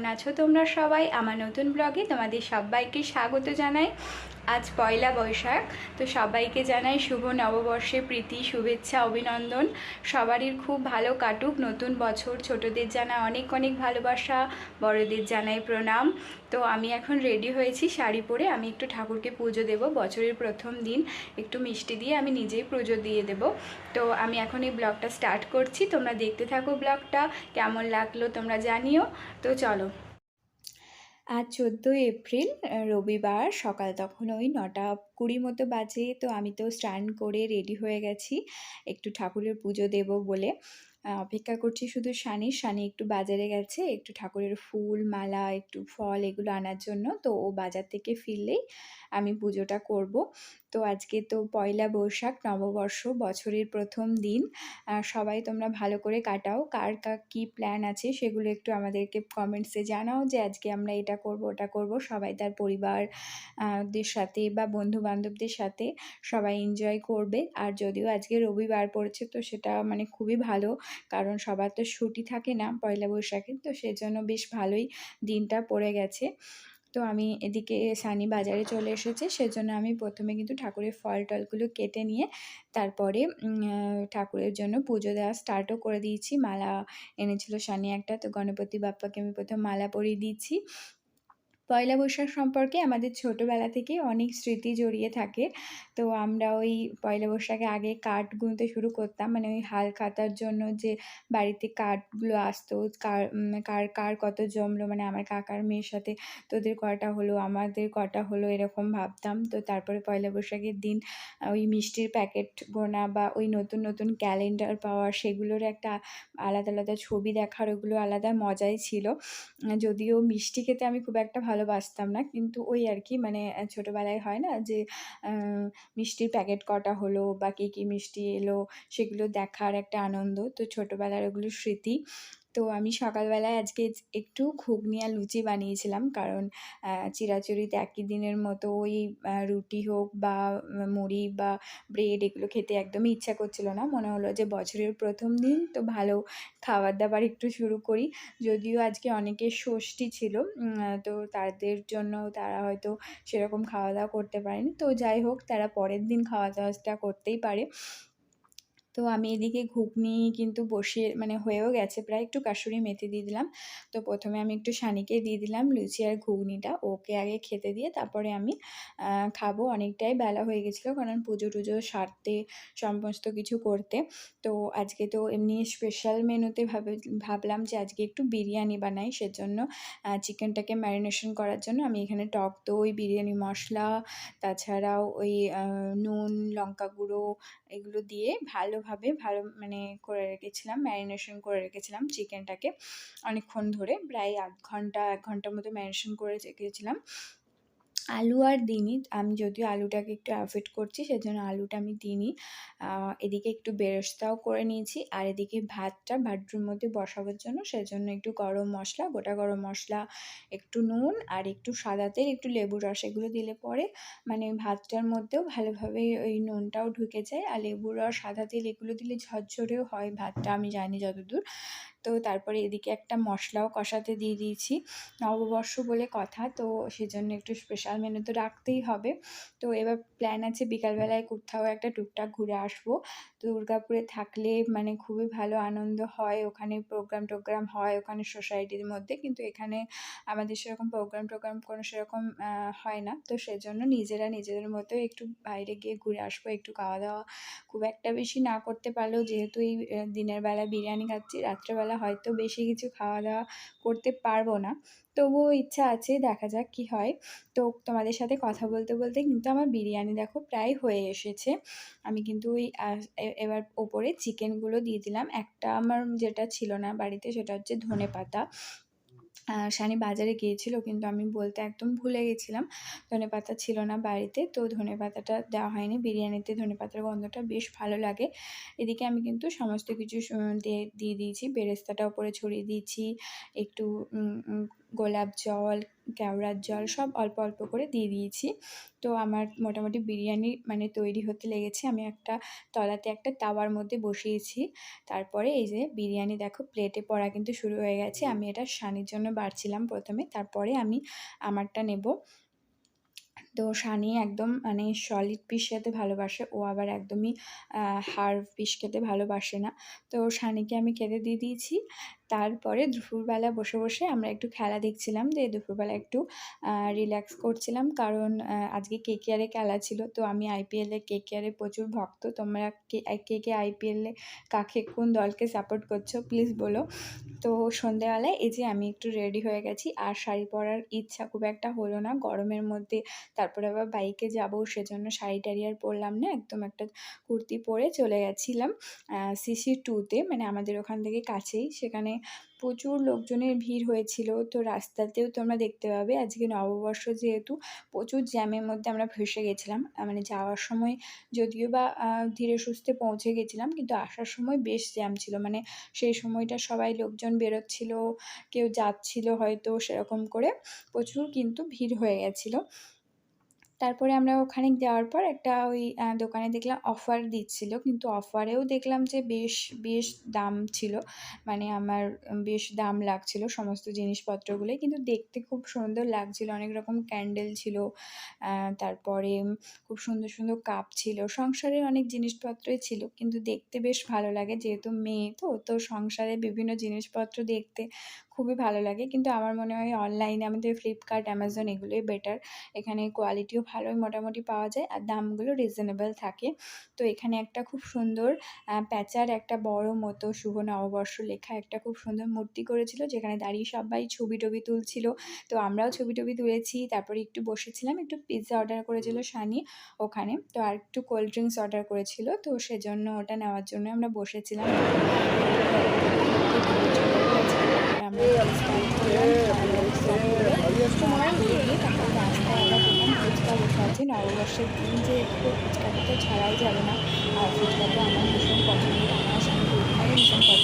কেমন আছো তোমরা সবাই? আমার নতুন ব্লগে তোমাদের সবাইকে স্বাগত জানাই। আজ পয়লা বৈশাখ, তো সবাইকে জানাই শুভ নববর্ষে প্রীতি, শুভেচ্ছা, অভিনন্দন। সবারই খুব ভালো কাটুক। নতুন বছর, ছোটদের জানাই অনেক অনেক ভালোবাসা, বড়দের জানাই প্রণাম। তো আমি এখন রেডি হয়েছি শাড়ি পরে। আমি একটু ঠাকুরকে পুজো দেব। বছরের প্রথম দিন, একটু মিষ্টি দিয়ে আমি নিজেই পুজো দিয়ে দেব। তো আমি এখন এই ব্লগটা স্টার্ট করছি। তোমরা দেখতে থাকো ব্লগটা। কেমন লাগল তোমরা জানিও। তো চলো। আজ চোদ্দোই এপ্রিল রবিবার সকাল তখন ওই নটা কুড়ি মতো বাজে। তো আমি তো স্নান করে রেডি হয়ে গেছি। একটু ঠাকুরের পুজো দেব বলে অপেক্ষা করছি শুধু শানি শানি একটু বাজারে গেছে, একটু ঠাকুরের ফুল, মালা, একটু ফল এগুলো আনার জন্য। তো ও বাজার থেকে ফিরলেই আমি পুজোটা করব। তো আজকে তো পয়লা বৈশাখ, নববর্ষ বছরের প্রথম দিন। সবাই তোমরা ভালো করে কাটাও। কার কার কী প্ল্যান আছে সেগুলো একটু আমাদেরকে কমেন্টসে জানাও যে আজকে আমরা এটা করব, ওটা করব। সবাই তার পরিবারদের সাথে বা বন্ধু বান্ধবদের সাথে সবাই এনজয় করবে। আর যদিও আজকে রবিবার পড়েছে তো সেটা মানে খুবই ভালো, কারণ সবার তো ছুটি থাকে না পয়লা বৈশাখে। তো সেজন্য বেশ ভালোই দিনটা পড়ে গেছে। তো আমি এদিকে সানি বাজারে চলে এসেছে, সেজন্য আমি প্রথমে কিন্তু ঠাকুরের ফল টলগুলো কেটে নিয়ে তারপরে ঠাকুরের জন্য পুজো দেওয়া স্টার্টও করে দিয়েছি। মালা এনেছিল সানি একটা, তো গণপতি বাপ্পাকে আমি প্রথম মালা পরিয়ে দিয়েছি। পয়লা বৈশাখ সম্পর্কে আমাদের ছোটোবেলা থেকে অনেক স্মৃতি জড়িয়ে থাকে। তো আমরা ওই পয়লা বৈশাখে আগে কাঠ গুনতে শুরু করতাম মানে ওই হাল খাতার জন্য যে বাড়িতে কাঠগুলো আসতো, কার কার কার কত জমলো মানে আমার কাকার মেয়ের সাথে তোদের কটা হলো, আমাদের কটা হলো, এরকম ভাবতাম। তো তারপরে পয়লা বৈশাখের দিন ওই মিষ্টির প্যাকেট গোনা বা ওই নতুন নতুন ক্যালেন্ডার পাওয়া, সেগুলোর একটা আলাদা আলাদা ছবি দেখার, ওগুলো আলাদা মজাই ছিল। যদিও মিষ্টি খেতে আমি খুব একটা ভালোবাসতাম না। কিন্তু ওই আর কি মানে ছোটোবেলায় হয় না যে মিষ্টির প্যাকেট কটা হলো বা কী কী মিষ্টি এলো সেগুলো দেখার একটা আনন্দ। তো ছোটোবেলার ওগুলো স্মৃতি। তো আমি সকালবেলায় আজকে একটু ঘুগনি আর লুচি বানিয়েছিলাম। কারণ চিরাচরিত একই দিনের মতো ওই রুটি হোক বা মুড়ি বা ব্রেড এগুলো খেতে একদমই ইচ্ছা করছিল না। মনে হলো যে বছরের প্রথম দিন, তো ভালো খাবার দাবার একটু শুরু করি। যদিও আজকে অনেকের ষষ্ঠী ছিল তো তাদের জন্য তারা হয়তো সেরকম খাওয়া দাওয়া করতে পারেনি। তো যাই হোক, তারা পরের দিন খাওয়া দাওয়াটা করতেই পারে। তো আমি এদিকে ঘুগনি কিন্তু বসিয়ে মানে হয়েও গেছে, প্রায় একটু কাসুরি মেথি দিয়ে দিলাম। তো প্রথমে আমি একটু শানিকে দিয়ে দিলাম লুচি আর ঘুগনিটা, ওকে আগে খেতে দিয়ে তারপরে আমি খাব। অনেকটাই বেলা হয়ে গেছিল কারণ পুজো টুজো সারতে, সমস্ত কিছু করতে। তো আজকে তো এমনি স্পেশাল মেনুতে ভাবে, ভাবলাম যে আজকে একটু বিরিয়ানি বানাই, সেজন্য চিকেনটাকে ম্যারিনেশন করার জন্য আমি এখানে টক দই, বিরিয়ানি মশলা, তাছাড়াও ওই নুন, লঙ্কা গুঁড়ো এগুলো দিয়ে ভালোভাবে ভালো মানে করে রেখেছিলাম ম্যারিনেশন করে রেখেছিলাম চিকেনটাকে অনেকক্ষণ ধরে, প্রায় আধ ঘণ্টা, এক ঘণ্টার মতো ম্যারিনেশন করে রেখেছিলাম। আলু আর দিইনি। আমি যদিও আলুটাকে একটু অ্যাভয়েড করছি, সেজন্য আলুটা আমি দিইনি। এদিকে একটু বেরেস্তাও করে নিয়েছি, আর এদিকে ভাতটা ভাতটার মধ্যে বসাবার জন্য, সেজন্য একটু গরম মশলা, গোটা গরম মশলা, একটু নুন, আর একটু সাদা তেল, একটু লেবুর রস, এগুলো দিলে পরে মানে ভাতটার মধ্যেও ভালোভাবে ওই নুনটাও ঢুকে যায়, আর লেবুর রস, সাদা তেল এগুলো দিলে ঝরঝরেও হয় ভাতটা, আমি জানি যতদূর। তো তারপরে এদিকে একটা মশলাও কষাতে দিয়ে দিয়েছি। নববর্ষ বলে কথা, তো সেজন্য একটু স্পেশাল মেনু তো রাখতেই হবে। তো এবার প্ল্যান আছে বিকালবেলায় কোথাও একটা টুকটাক ঘুরে আসব। তো দুর্গাপুরে থাকলে মানে খুবই ভালো আনন্দ হয়, ওখানে প্রোগ্রাম টোগ্রাম হয়, ওখানে সোসাইটির মধ্যে। কিন্তু এখানে আমাদের সেরকম প্রোগ্রাম টোগ্রাম কোনো সেরকম হয় না। তো সেজন্য নিজেরা নিজেদের মতো একটু বাইরে গিয়ে ঘুরে আসব, একটু খাওয়া দাওয়া খুব একটা বেশি না করতে পারলেও যেহেতু এই দিনের বেলা বিরিয়ানি খাচ্ছি, রাত্রেবেলা হয়তো বেশি কিছু খাওয়া দাওয়া করতে পারব না। তবুও ইচ্ছা আছে, দেখা যাক কি হয়। তো তোমাদের সাথে কথা বলতে বলতে কিন্তু আমার বিরিয়ানি দেখো প্রায় হয়ে এসেছে। আমি কিন্তু ওই এবার ওপরে চিকেনগুলো দিয়ে দিলাম। একটা আমার যেটা ছিল না বাড়িতে সেটা হচ্ছে ধনে পাতা শানি বাজারে গিয়েছিল, কিন্তু আমি বলতে একদম ভুলে গেছিলাম। ধনে পাতা ছিল না বাড়িতে, তো ধনে পাতাটা দেওয়া হয়নি। বিরিয়ানিতে ধনে পাতার গন্ধটা বেশ ভালো লাগে। এদিকে আমি কিন্তু সমস্ত কিছু দিয়ে দিয়ে দিয়েছি। বেরেস্তাটা ওপরে ছড়িয়ে দিয়েছি। একটু গোলাপ জল কেওড়ার জল সব অল্প অল্প করে দিয়ে দিয়েছি। তো আমার মোটামুটি বিরিয়ানি মানে তৈরি হতে লেগেছে। আমি একটা তলাতে একটা তাওয়ার মধ্যে বসিয়েছি। তারপরে এই যে বিরিয়ানি দেখো প্লেটে পড়া কিন্তু শুরু হয়ে গেছে। আমি এটা সানির জন্য বাড়ছিলাম প্রথমে। তারপরে আমি আমারটা নেব। তো সানি একদম মানে সলিড পিস খেতে ভালোবাসে। ও আবার একদমই হাড় পিস খেতে ভালোবাসে না। তো সানিকে আমি খেতে দিয়ে দিয়েছি। তারপরে দুপুরবেলা বসে বসে আমরা একটু খেলা দেখছিলাম। যে দুপুরবেলা একটু রিল্যাক্স করছিলাম। কারণ আজকে কে কেয়ারে খেলা ছিল। তো আমি আইপিএলে কে কেয়ারে প্রচুর ভক্ত। তোমরা কে কে আইপিএলে কাকে কোন দলকে সাপোর্ট করছ প্লিজ বলো। তো সন্ধেবেলায় এই যে আমি একটু রেডি হয়ে গেছি। আর শাড়ি পরার ইচ্ছা খুব একটা হলো না। গরমের মধ্যে তারপরে আবার বাইকে যাব, সেজন্য শাড়ি টাড়ি আর পরলাম না। একদম একটা কুর্তি পরে চলে গেছিলাম সিসি টুতে মানে আমাদের ওখান থেকে কাছেই। সেখানে প্রচুর লোকজনের ভিড় হয়েছিল। তো রাস্তাতেও তোমরা দেখতে পাবে, আজকে নববর্ষ যেহেতু প্রচুর জ্যামের মধ্যে আমরা ফেসে গেছিলাম। মানে যাওয়ার সময় যদিও বা ধীরে সুস্থে পৌঁছে গেছিলাম, কিন্তু আসার সময় বেশ জ্যাম ছিল। মানে সেই সময়টা সবাই লোকজন বেরোচ্ছিল, কেউ যাচ্ছিল হয়তো সেরকম করে, প্রচুর কিন্তু ভিড় হয়ে গেছিল। তারপরে আমরা ওখানে যাওয়ার পর একটা ওই দোকানে দেখলাম অফার দিচ্ছিল। কিন্তু অফারেও দেখলাম যে বেশ বেশ দাম ছিল। মানে আমার বেশ দাম লাগছিল সমস্ত জিনিসপত্রগুলোই। কিন্তু দেখতে খুব সুন্দর লাগছিল। অনেক রকম ক্যান্ডেল ছিল তারপরে খুব সুন্দর সুন্দর কাপ ছিল। সংসারের অনেক জিনিসপত্রই ছিল। কিন্তু দেখতে বেশ ভালো লাগে। যেহেতু মেয়ে তো তো সংসারে বিভিন্ন জিনিসপত্র দেখতে খুবই ভালো লাগে। কিন্তু আমার মনে হয় অনলাইনে আমাদের ফ্লিপকার্ট অ্যামাজন এগুলোই বেটার এখানে কোয়ালিটিও ভালোই মোটামুটি পাওয়া যায় আর দামগুলো রিজনেবল থাকে। তো এখানে একটা খুব সুন্দর প্যাঁচার একটা বড় মতো শুভ নববর্ষ লেখা একটা খুব সুন্দর মূর্তি করেছিল যেখানে দাঁড়িয়ে সবাই ছবি টবি তুলছিল। তো আমরাও ছবি টবি তুলেছি, তারপরে একটু বসেছিলাম, একটু পিৎজা অর্ডার করেছিল সানি ওখানে। তো আর একটু কোল্ড ড্রিঙ্কস অর্ডার করেছিল, তো সেজন্য ওটা নেওয়ার জন্য আমরা বসেছিলাম। আমরা আছে নববর্ষের দিন যে একটু ফুচকাটা তো ছাড়াই যাবে না। আর ফুচকাটা আমার ভীষণ পছন্দ আমার সঙ্গে ভীষণ পছন্দ।